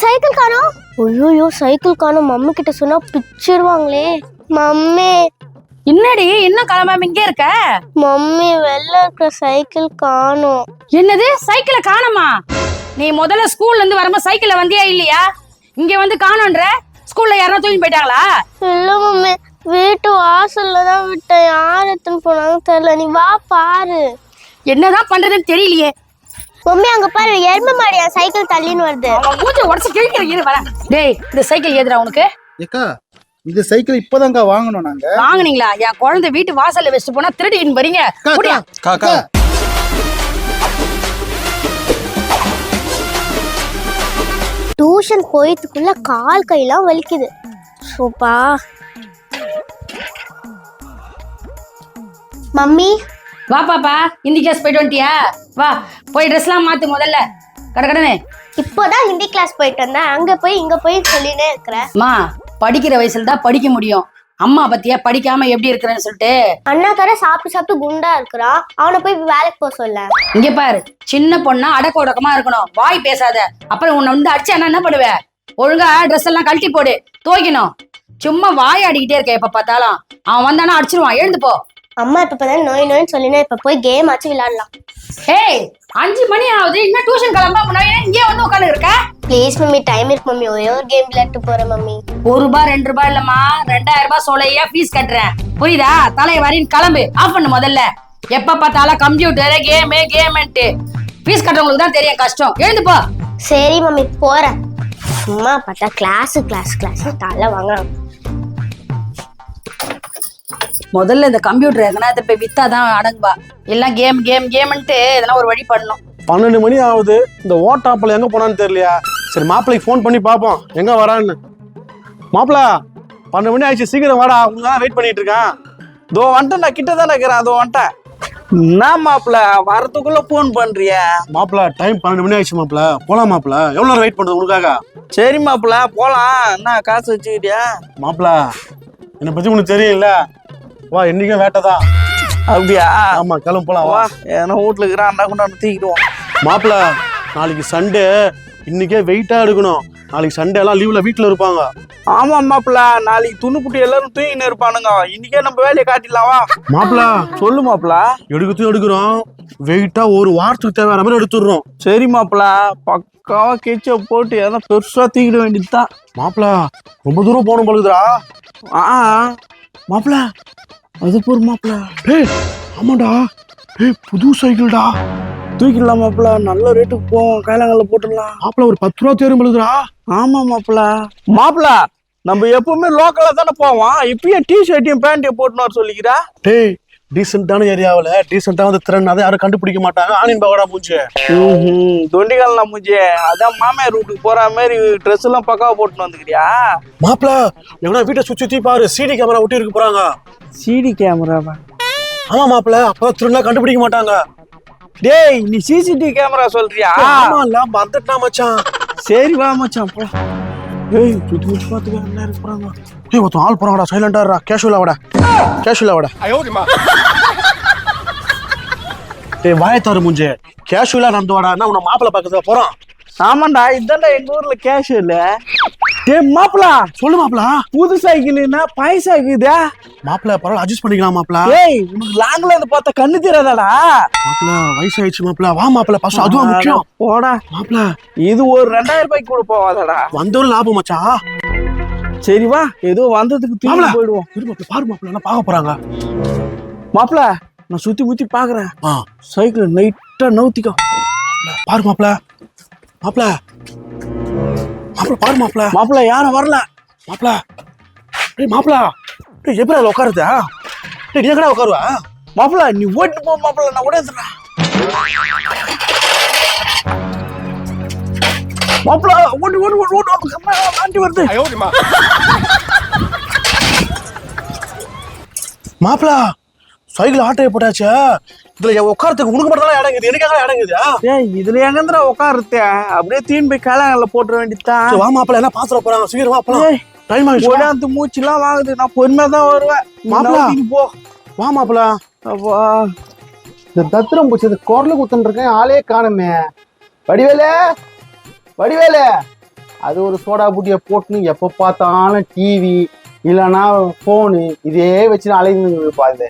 Cycle காணோம்? ஐயோ cycle காணோம். மம்மி கிட்ட சொன்னா பிச்சிருவாங்களே. மம்மி. என்னடி இன்னும் கிளம்பாம இங்கே இருக்க? மம்மி வெளில இருக்கிற சைக்கிள் காணோம். என்னது? சைக்கிளை காணுமா? நீ முதல்ல ஸ்கூல்ல இருந்து வரும்போது சைக்கிள்ல வந்தியா இல்லையா? இங்க வந்து காணோன்ற? ஸ்கூல்ல யாரோ தூக்கி போயிட்டாங்களா? இல்ல மம்மி வீட்டு வாசல்ல தான் விட்டேன். யார் எடுத்துன்னு போனாங்க தெரியல. நீ வா பாரு. என்னதான் பண்றதுன்னு தெரியலையே. மம்மி அங்க பாரு எருமை மாடியா? சைக்கிள் தள்ளின்னு வருது. அவன் மூஞ்ச உடச்சு கிழிக்கிற இரு வரேன் டேய் இந்த சைக்கிள் எதுடா உனக்கு? ஏக்கா இந்த சைக்கிள் இப்பதான்க்கா வாங்கணும் நாங்க. வாங்குனீங்களா? என் குழந்தை வீட்டு வாசல்ல வச்சுட்டு போனா திருடின்னு வரீங்க. அக்கா, முடியா அக்கா. டியூஷன் போயிட்டுக்குள்ள கால் கையெல்லாம் வலிக்குது. சூப்பா. மம்மி வா பாப்பா. ஹிந்தி கிளாஸ் போயிட்டு வந்துட்டியா? வா போய் ட்ரெஸ்லாம் மாத்து முதல்ல. கடகடனே இப்போதான் ஹிந்தி கிளாஸ் போயிட்டு வந்தேன். அங்க போய் இங்க போய் சொல்லினே இருக்கிறேன். அம்மா படிக்கிற வயசுல தான் படிக்க முடியும். அம்மா பத்தியா படிக்காம எப்படி இருக்கிறேன்னு சொல்லிட்டு. அண்ணா தர சாப்பிட்டு சாப்பிட்டு குண்டா இருக்கிறான். அவனை போய் வேலைக்கு போக சொல்ல. இங்க பாரு சின்ன பொண்ணா அடக்க உடக்கமா இருக்கணும். வாய் பேசாத. அப்புறம் உன்னை வந்து அடிச்சா என்ன பண்ணுவ ஒழுங்கா ட்ரெஸ் எல்லாம் கழட்டி போடு. துவைக்கணும். சும்மா வாய் ஆடிக்கிட்டே இருக்க எப்ப பார்த்தாலும். அவன் வந்தானா அடிச்சிருவான். எழுந்து போ. அம்மா இப்ப இப்பதான் நோய் நோய்னு சொல்லினே இப்ப போய் கேம் ஆச்சு விளையாடலாம். ஏய் அஞ்சு மணி ஆகுது இன்னும் டியூஷன் கிளம்ப முன்னாடி இங்கே வந்து உட்காந்து இருக்க ப்ளீஸ் மம்மி டைம் இருக்கு மம்மி. ஒரே ஒரு கேம் விளையாட்டு போறேன் மம்மி. ஒரு ரூபாய் ரெண்டு ரூபாய் இல்லம்மா. ரெண்டாயிரம் ரூபாய் சோலையா ஃபீஸ் கட்டுறேன். புரியுதா? தலையை வரின்னு கிளம்பு. ஆஃப் பண்ணு முதல்ல. எப்ப பார்த்தாலும் கம்ப்யூட்டர் கேமு கேம்ன்ட்டு ஃபீஸ் கட்டுறவங்களுக்கு தான் தெரியும் கஷ்டம். எழுந்து போ. சரி மம்மி போறேன். சும்மா பார்த்தா கிளாஸ் கிளாஸ் கிளாஸ் தலை வாங்குறான். முதல்ல இந்த கம்ப்யூட்டர் எங்கன்னா இதை போய் வித்தாதான் அடங்குவா. எல்லாம் கேம் கேம் கேம்ன்ட்டு இதெல்லாம் ஒரு வழி பண்ணணும் பன்னெண்டு மணி ஆகுது. இந்த ஓட்டாப்பில் எங்க போனான்னு தெரியலையா? சரி மாப்பிள்ளைக்கு ஃபோன் பண்ணி பார்ப்போம். எங்க வரான்னு. மாப்பிள பன்னெண்டு மணி ஆயிடுச்சு. சீக்கிரம் வாடா. உங்களுக்கு தான் வெயிட் பண்ணிட்டு இருக்கேன். தோ வந்துட்டேன். நான் கிட்ட தானே இருக்கிறேன். அதோ வந்துட்டேன். என்ன மாப்பிள? வரதுக்குள்ள போன் பண்றிய? மாப்பிள டைம் பன்னெண்டு மணி ஆயிடுச்சு மாப்பிள. போலாம் மாப்பிள. எவ்வளோ நேரம் வெயிட் பண்றது உனக்காக? சரி மாப்பிள போலாம். என்ன காசு வச்சுக்கிட்டியா? மாப்பிள என்னை பத்தி உனக்கு தெரியல வா என்னைக்கும் வேட்டதான் அப்படியா? ஆமா கிளம்பு போலாம் வா. ஏன்னா வீட்டுல இருக்கிறான் அண்ணா கொண்டாந்து தூக்கிடுவோம். மாப்பிள நாளைக்கு சண்டே இன்னைக்கே வெயிட்டா எடுக்கணும். நாளைக்கு சண்டே எல்லாம் லீவ்ல வீட்டுல இருப்பாங்க. ஆமா மாப்பிள. நாளைக்கு துணுக்குட்டி எல்லாரும் தூங்கின்னு இருப்பானுங்க. இன்னைக்கே நம்ம வேலையை காட்டிடலாம் வா. மாப்பிள. சொல்லு மாப்பிள. எடுக்கத்தையும் எடுக்கிறோம். வெயிட்டா ஒரு வாரத்துக்கு தேவையான மாதிரி எடுத்துடுறோம். சரி மாப்பிள. பக்காவா கெச்ச போட்டு எதனா பெருசா தூக்கிட வேண்டியதுதான். மாப்பிள ரொம்ப தூரம் போகணும் பொழுதுடா ஆ. மாப்பிள அது போற மாப்பிள. டேய் ஆமாடா. டேய் புது சைக்கிள்டா. தூக்கிடலாம் மாப்பிள நல்ல ரேட்டுக்கு போவோம் கைலாங்கல்ல போட்டுடலாம். மாப்பிள ஒரு பத்து ரூபா தேரும் பொழுதுடா. ஆமா மாப்பிள. மாப்பிள நம்ம எப்பவுமே லோக்கல்ல தானே போவோம். இப்பயும் டி ஷர்ட்டையும் பேண்ட்டையும் போட்டுன்னு வர சொல்லிக்கிறா? டேய் டீசென்டான ஏரியாவில் டீசெண்டா வந்து திறன் அதை யாரும் கண்டுபிடிக்க மாட்டாங்க. ஆனின் பகடா மூஞ்சி தொண்டிகால் நம்முஜி அதான் மாமியார் வீட்டுக்கு போற மாதிரி ட்ரெஸ் எல்லாம் பக்காவா போட்டுன்னு வந்துக்கிறியா? மாப்பிள எவனா வீட்டை சுத்தி சுத்தி பாரு. சிடி கேமரா ஒட்டி இருக்கு போறாங்க. சிடி கேமராவா ஆமா மாப்பிள அப்பதான் திருநா கண்டுபிடிக்க மாட்டாங்க. டேய் நீ சிசிடிவி கேமரா சொல்றியா? ஆமா இல்ல மறந்துட்டா மச்சான். சரி வா மச்சான் போ. ஏய் சுத்தி முத்தி பாத்துக்க என்ன இருக்கு போறாங்க ஏய் ஒருத்தன் ஆள் போறாங்கடா சைலண்டா கேஷுவலா வாடா. கேஷுவலா வாடா. டேய் வாய தர மூஞ்சே கேஷுவலா நடந்து வாடா. என்ன உன்னை மாப்பிள பக்கத்துல போறோம் ஆமாண்டா இதான்டா எங்க ஊர்ல கேஷ் டேய் மாப்பிள. சொல்லு மாப்பிள. புது சைக்கிள்னா பழைய சைக்கிள் மாப்பிள பரவாயில்ல அட்ஜஸ்ட் பண்ணிக்கலாம் மாப்பிள. ஏய் உனக்கு லாங்ல இருந்து பார்த்தா கண்ணு தெரியாதாடா? மாப்பிள வயசாயிடுச்சு மாப்பிள. வா மாப்பிள ஃபர்ஸ்ட் அதுவும் முக்கியம். போடா. மாப்பிள. இது ஒரு ரெண்டாயிரம் ரூபாய்க்கு கூட போவாதடா வந்தவன் லாபம் மச்சான் சரி வா ஏதோ வந்ததுக்கு தூக்கி. போயிடுவோம். மாப்பிள பாரு மாப்பிள பார்க்க போறாங்க. மாப்பிள நான் சுத்தி முத்தி பாக்குறேன் சைக்கிள் நைட்டா நவுத்திக்கோ. பாரு மாப்பிள. மாப்பிள மாப்பிள பாரு மாப்பிள. மாப்பிள யாரும் வரல. மாப்பிள. டேய் மாப்பிள. டேய் எப்படி அதுல உட்காருதா? டேய் நீ எங்கடா உட்காருவா? மாப்பிள நீ ஓட்டு போ மாப்பிள. நான் உடையதுறேன் மாப்பிள ஓட்டு ஓட்டு ஓட்டு ஓட்டு ஆண்டி வருது. மாப்பிள சைக்கிள் ஆட்டையை போட்டாச்சே. இதுல உட்காரத்துக்கு உனக்கு மட்டும் தான் இடங்குது எனக்காக இடங்குது ஏய் இதுல எங்கந்திர உட்காருத்த? அப்படியே தீன் போய் காலாங்கல்ல போட்டுற வேண்டியதுதான். சரி, வா மாப்பிள என்ன பாத்துற போறாங்க? சீக்கிரம் வா போலாம். ஏய், டைம் ஆயிடுச்சு வா. ஓடாந்து மூச்சுலாம் வாங்குது. நான் பொறுமையா தான் வருவேன். நீ மாப்பிள. நவுத்தின்னு போ. வா மாப்பிள அப்பா. இந்த தத்திரம் பூச்சி இந்த குரல் குத்துன்னு இருக்கேன் ஆளே காணுமே. வடிவேலு வடிவேலு. அது ஒரு சோடா புட்டியை போட்டுன்னு எப்போ பார்த்தாலும் டிவி இல்லைன்னா ஃபோனு இதே வச்சு அலைந்து பாருது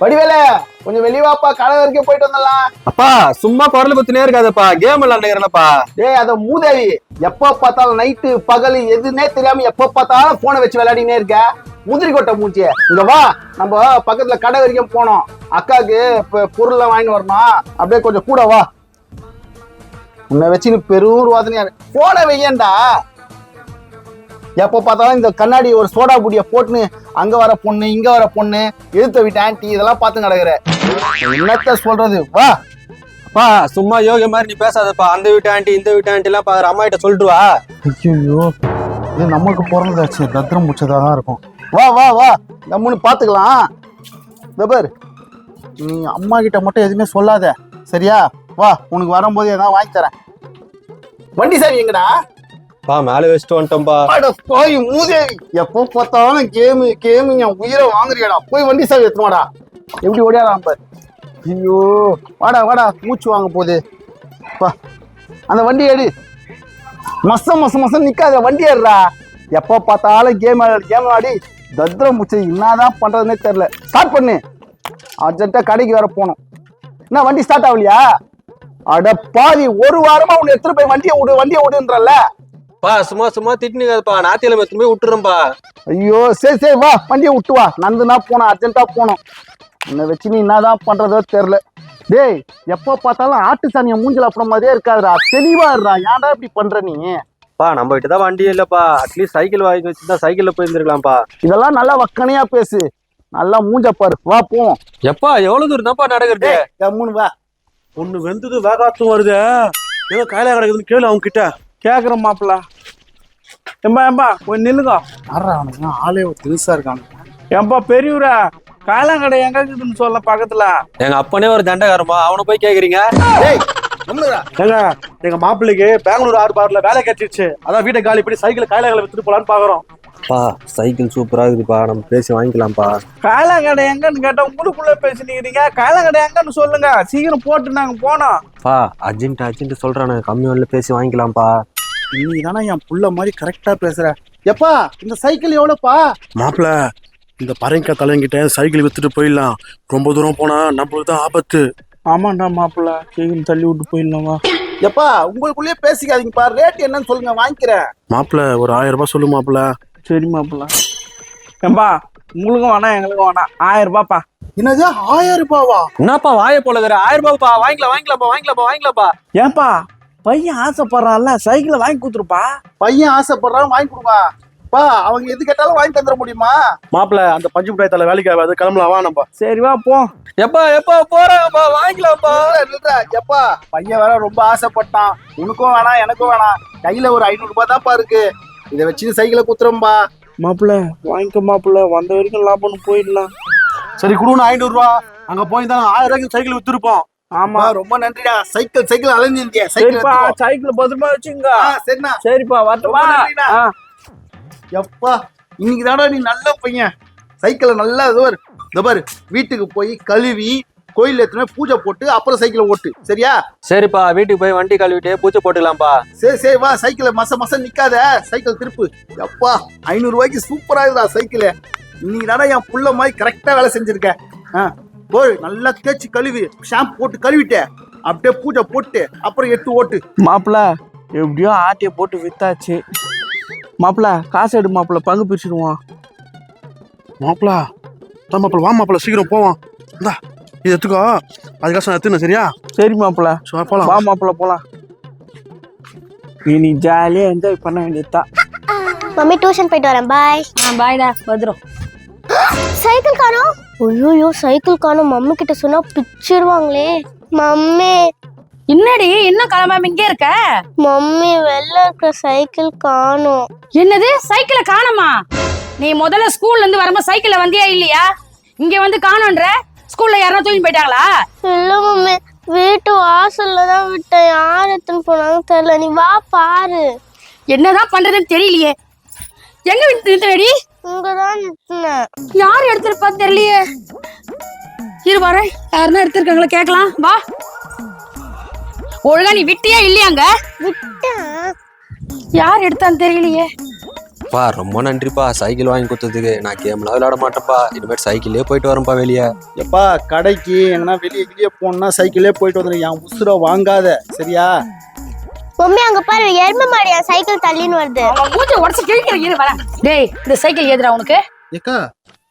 வடிவேல கொஞ்சம் வெளிய வாப்பா கடை வரைக்கும் போயிட்டு வந்துடலாம். அப்பா சும்மா குரல் குத்துனே இருக்காதப்பா. கேம் விளாண்டுக்கிறேன்ப்பா டேய் அத மூதேவி எப்போ பார்த்தாலும் நைட்டு பகல் எதுன்னே தெரியாம எப்போ பார்த்தாலும் போனை வச்சு விளையாடினே இருக்க. முதிரி கொட்டை மூச்சிய இங்க வா நம்ம பக்கத்துல கடை வரைக்கும் போனோம். அக்காவுக்கு பொருள்லாம் வாங்கிட்டு வரணும். அப்படியே கொஞ்சம் கூட வா. உன்னை வச்சு பெரும் வாதனையா போன வையண்டா. எப்போ பார்த்தாலும் இந்த கண்ணாடி ஒரு சோடா புடிய போட்டுன்னு அங்க வர பொண்ணு இங்க வர பொண்ணு எழுத்த வீட்டு ஆன்ட்டி இதெல்லாம் பார்த்து கிடக்குற என்னத்த சொல்றது? வா. அப்பா சும்மா யோகிய மாதிரி நீ பேசாதப்பா. அந்த வீட்டு ஆண்டி இந்த வீட்டு ஆண்டி எல்லாம் பாக்குற அம்மா கிட்ட சொல்லிட்டு வா. ஐயோ இது நமக்கு பிறந்ததாச்சு. தத்திரம் முடிச்சதாக தான் இருக்கும். வா வா வா. நம்மனு பார்த்துக்கலாம் இந்த பார். நீ அம்மா கிட்ட மட்டும் எதுவுமே சொல்லாத. சரியா? வா உனக்கு வரும்போது எதாவது வாங்கி தரேன். வண்டி சாவி எங்கடா? பா மேல வச்சுட்டு வந்துட்டோம்பா. அட போய் மூதேவி எப்போ பார்த்தாலும் கேமு கேமு என் உயிரை வாங்குறியாடா. போய் வண்டி சாவி எடுத்துவாடா எப்படி ஓடியாடாம் பார். ஐயோ வாடா வாடா மூச்சு வாங்க போகுது. வா அந்த வண்டி எடு. மசம் மசம் மசம் நிக்காத வண்டி ஏறுடா. எப்போ பார்த்தாலும் கேம் கேம் ஆடி தத்ரம் முச்சை. என்னதான் பண்றதுன்னே தெரியல. ஸ்டார்ட் பண்ணு. அர்ஜென்ட்டா கடைக்கு வேற போகணும். என்ன வண்டி ஸ்டார்ட் ஆகலையா? அட பாதி ஒரு வாரமா உன்னை எடுத்துட்டு போய் வண்டியை விடு வண்டியை விடுன்றல பா சும்மா சும்மா திட்டுனீங்கப்பா நாத்தியில எத்துமே விட்டுறேன்பா. ஐயோ சரி சரி வா வண்டியை விட்டு வா. நந்துனா போனோம் அர்ஜென்ட்டா போனோம். உன்னை வச்சு நீ என்னதான் பண்றதோ தெரியல. டேய் எப்போ பார்த்தாலும் ஆட்டு சாணியை மூஞ்சில அப்புறம் மாதிரியே இருக்காதுடா. தெளிவா இருடா. ஏன்டா இப்படி பண்ற நீ? பா நம்ம கிட்ட தான் வண்டி இல்லப்பா. அட்லீஸ்ட் சைக்கிள் வாங்கி வச்சுதான் சைக்கிள்ல போயிருந்துருக்கலாம்ப்பா. இதெல்லாம் நல்லா வக்கனையா பேசு. நல்லா மூஞ்ச பாரு. வா போவோம். எப்பா எவ்வளவு தூரம் தான்ப்பா நடக்கிறது? கம்முன்னு வா. ஒண்ணு வெந்தது வேகாத்தும் வருது. ஏதோ கையில கிடக்குதுன்னு கேளு அவங்க கிட்ட கேக்குறேன் மாப்பிள்ள. ஏம்பா ஏம்பா கொஞ்சம் நில்லுங்க. யாரா அவனுக்கு ஆளே ஒரு திருசா இருக்கான் ஏம்பா பெரியவரா காலாங்கடை எங்க இருக்குதுன்னு சொல்ல பக்கத்துல. எங்க அப்பனே ஒரு தண்டகாரமா அவனை போய் கேக்குறீங்க? ஏங்க எங்க மாப்பிள்ளைக்கு பெங்களூர் ஆறு பார்ல வேலை கிடைச்சிருச்சு அதான் வீட்டை காலி பண்ணி சைக்கிள் கையில வித்துட்டு போலான்னு பாக்குறோம். பா சைக்கிள் சூப்பரா இருக்குதுப்பா. நம்ம பேசி வாங்கிக்கலாம்ப்பா. காலாங்கடை எங்கன்னு கேட்டா உங்களுக்குள்ள பேசினீங்க காலாங்கடை எங்கன்னு சொல்லுங்க. சீக்கிரம் போட்டு நாங்க போனோம். பா அர்ஜென்ட் அர்ஜென்ட் சொல்றானு. கம்மி வரல பேசி வாங்கிக்கலாம்ப்பா. நீ தானே என் புள்ள மாதிரி கரெக்டா பேசுற. எப்பா இந்த சைக்கிள் எவ்வளோப்பா? மாப்பிள இந்த பரங்க தலைங்கிட்ட சைக்கிள் வித்துட்டு போயிடலாம். ரொம்ப தூரம் போனா நம்மளுக்கு தான் ஆபத்து. ஆமாண்டா மாப்பிள்ள சீக்கிரம் தள்ளி விட்டு போயிடலாமா எப்பா உங்களுக்குள்ளேயே பேசிக்காதீங்கப்பா. ரேட் என்னன்னு சொல்லுங்க வாங்கிக்கிறேன். மாப்பிள ஒரு ஆயிரம் ரூபாய் சொல்லு மாப்பிள. சரி மாப்பிள்ள ஏம்பா உங்களுக்கும் வேணாம் எங்களுக்கும் வேணாம். ஆயிரம் ரூபாப்பா என்னது? ஆயிரம் ரூபாவா என்னப்பா வாய போலகிற ஆயிரம் ரூபாய்ப்பா வாங்கிக்கலாம் வாங்கிக்கலாம்ப்பா வாங்கிக்கலாம்ப்பா வாங்கிக்கலாம்ப்பா. ஏன்பா பையன் ஆசைப்படுறான்ல சைக்கிளை வாங்கி கொடுத்துருப்பா. பையன் ஆசைப்படுறான் வாங்கி கொடுப்பா. பா அவங்க எது கேட்டாலும் வாங்கி தந்துட முடியுமா? மாப்பிள அந்த பஞ்சு மிட்டாய் தலை வேலைக்கு ஆகாது. கிளம்பலாம் வா நம்ம. சரி வா போ. எப்பா எப்பா போறாங்கப்பா வாங்கிக்கலாம்ப்பா. எப்பா பையன் வேற ரொம்ப ஆசைப்பட்டான். உனக்கும் வேணாம் எனக்கும் வேணாம். கையில ஒரு ஐநூறு ரூபாய் தான்ப்பா இருக்கு. இதை வச்சு சைக்கிளை குத்துறோம்பா. மாப்பிள்ள வாங்கிக்க மாப்பிள்ள. வந்த வரைக்கும் லாபம்னு போயிடலாம். சரி குடுன்னு ஐநூறு ரூபா அங்க போய் தான் ஆயிரம் ரூபாய்க்கு சைக்கிள் வித்துருப்போம். ஆமா. ரொம்ப நன்றிடா. சைக்கிள் சைக்கிள் அலைஞ்சிருக்கேன் சைக்கிள் சரிப்பா எடுத்துக்கோ. சைக்கிள் பத்திரமா வச்சுங்க சரிண்ணா. சரிப்பா வரட்டுமா. எப்பா இன்னைக்கு தாடா நீ நல்ல பையன். சைக்கிளை நல்லா இது பாரு. இந்த பாரு வீட்டுக்கு போய் கழுவி கோயில் எத்தனை பூஜை போட்டு அப்புறம் சைக்கிளை ஓட்டு. சரியா? சரிப்பா வீட்டுக்கு போய் வண்டி கழுவிட்டு பூச்சி போட்டுக்கலாம்ப்பா. சரி சரி வா சைக்கிளை மச மசம் நிக்காத. சைக்கிள் திருப்பு. எப்பா ஐநூறு ரூபாய்க்கு சூப்பரா இருக்குடா சைக்கிள். இன்னைக்கு தானே என் புள்ள மாதிரி கரெக்டா வேலை செஞ்சிருக்க. ஆ போய் நல்லா தேய்ச்சி கழுவி ஷாம்பு போட்டு கழுவிட்ட அப்படியே பூஜை போட்டு அப்புறம் எடுத்து ஓட்டு. மாப்பிள்ள எப்படியோ ஆட்டிய போட்டு வித்தாச்சு. மாப்பிள்ள காசு எடு மாப்பிள்ள பங்கு பிரிச்சிடுவோம் மாப்பிள தான் மாப்பிள வா மாப்பிள சீக்கிரம் போவோம். இந்தா. இது எடுத்துக்கோ. அதுக்காக எடுத்துனேன் சரியா? சரி மாப்பிள்ள போலாம். வா மாப்பிள்ள போலாம். இனி ஜாலியா என்ஜாய் பண்ண வேண்டியதுதான். மம்மி டியூஷன் போயிட்டு வரேன். பாய் ஆ பாய்டா வந்துடும் சைக்கிள் காணோம்? ஐயோ சைக்கிள் காணோம். மம்மி கிட்ட சொன்னா பிச்சிருவாங்களே. மம்மி. என்னடி? இன்னும் கிளம்பாம இங்கே இருக்க? மம்மி வெளில இருக்கிற சைக்கிள் காணோம். என்னது? சைக்கிளை காணுமா? நீ முதல்ல ஸ்கூல்ல இருந்து வரும்போது சைக்கிள்ல வந்தியா இல்லையா? இங்க வந்து காணோன்ற? ஸ்கூல்ல யாரோ தூக்கி போயிட்டாங்களா? இல்ல மம்மி வீட்டு வாசல்ல தான் விட்டேன். யார் எடுத்துன்னு போனாங்க தெரியல. நீ வா பாரு. என்னதான் பண்றதுன்னு தெரியலையே. எங்க நிறுத்தடி இங்கதான் நிறுத்தினேன். யார் எடுத்திருப்பா தெரியலையே. இரு வரேன் யாருன்னா எடுத்திருக்காங்களா கேட்கலாம் வா. ஒழுங்கா நீ விட்டியா இல்லையாங்க? விட்டேன். யார் எடுத்தான்னு தெரியலையே. பா ரொம்ப நன்றிப்பா. சைக்கிள் வாங்கி கொடுத்ததுக்கு. நான் கேம்லாம் விளையாட மாட்டேன்ப்பா இனிமேல் சைக்கிள்லயே போயிட்டு வரேன்ப்பா வெளியே. எப்பா கடைக்கு எங்கன்னா வெளியே வெளியே போனா சைக்கிளே போயிட்டு வந்துடும் என் உசுரை வாங்காத. சரியா? மம்மி அங்க பாரு. எருமை மாடியா? சைக்கிள் தள்ளின்னு வருது. அவன் மூஞ்ச உடச்சு கிழிக்கிற இரு வரேன் டேய் இந்த சைக்கிள் எதுடா உனக்கு? ஏக்கா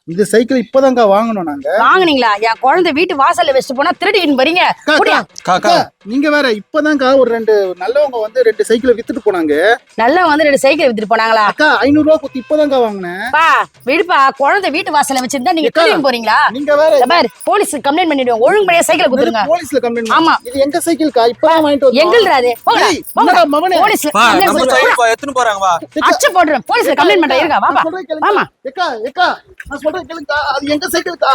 இந்த சைக்கிள் இப்பதான்க்கா வாங்கணும் நாங்க. வாங்குனீங்களா? என் குழந்தை வீட்டு வாசல்ல வச்சுட்டு போனா திருடிக்கின்னு போறீங்க அக்கா, காக்கா நீங்க வேற இப்பதான்க்கா ஒரு ரெண்டு நல்லவங்க வந்து ரெண்டு சைக்கிளை வித்துட்டு போனாங்க. நல்லா வந்து ரெண்டு சைக்கிள் வித்துட்டு போனாங்களா? அக்கா ஐநூறு ரூபா கொடுத்து இப்பதான்க்கா வாங்கினேன். பா விடுப்பா. குழந்தை வீட்டு வாசல்ல வச்சிருந்தா நீங்க அக்கா. திருடின்னு போறீங்களா? நீங்க வேற பாரு போலீஸ் கம்ப்ளைண்ட் பண்ணிடுவோம் ஒழுங்குபடியா சைக்கிள் கொடுத்துருங்க. போலீஸ்ல கம்ப்ளைண்ட் ஆமா. இது எங்க சைக்கிள்க்கா? இப்பதான் வாங்கிட்டு வந்தோம். எங்கல்ரா அது? போங்கடா, போங்கடா. மவனே? போலீஸ்ல நம்ம. சைக்கிள் போறாங்க வா அடிச்சு போடுறேன் போலீஸ்ல கம்ப்ளைண்ட் பண்றேன். இருங்க வா. ஆமா. ஏக்கா ஏக்கா நான் சொல்றேன் சைக்கிளுக்கா? அது எங்க சைக்கிளுக்கா?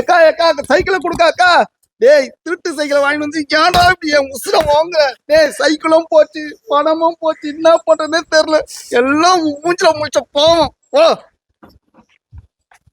எக்கா எக்கா அந்த சைக்கிளை கொடுக்காக்கா டேய் திருட்டு சைக்கிளை வாங்கிட்டு வந்து ஏன்டா இப்படி என் உசுர வாங்குற? டேய் சைக்கிளும் போச்சு பணமும் போச்சு என்ன பண்றதுன்னே தெரியல. எல்லாம் மூஞ்சில முடிச்ச போவோம். ஓ